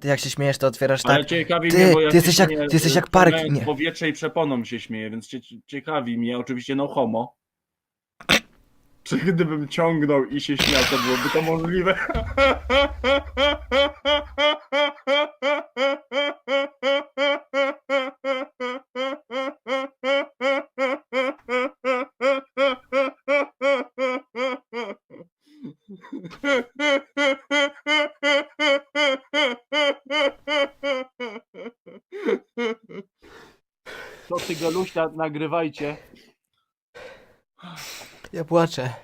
Ty jak się śmiejesz, to otwierasz Ale tak. ciekawi Ty- mnie, bo ja ty jesteś się jak- śmieję, ty jesteś jak park- nie. powietrze i przeponą się śmieję, więc cie, ciekawi mnie, oczywiście no homo. Czy gdybym ciągnął i się śmiał, to byłoby to możliwe? To ty Galuśna nagrywajcie. Ja płaczę.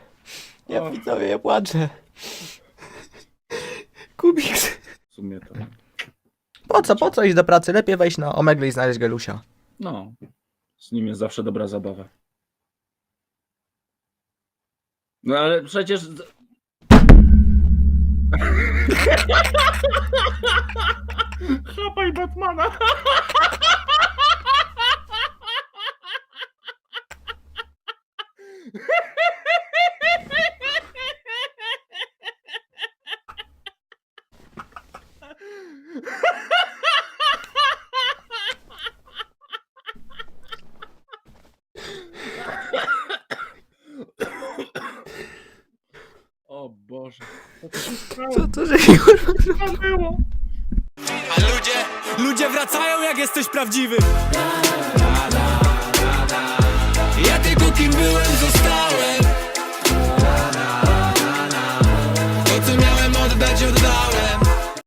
Ja O. widzowie, ja płaczę. Kubiks. W sumie to. Po co, po co iść do pracy? Lepiej wejść na Omegle i znaleźć Gelusia. No. Z nim jest zawsze dobra zabawa. No ale przecież. Chapaj Batmana! O Boże. Co to się stało? Co to, że kurwa? Było? A ludzie, ludzie wracają jak jesteś prawdziwy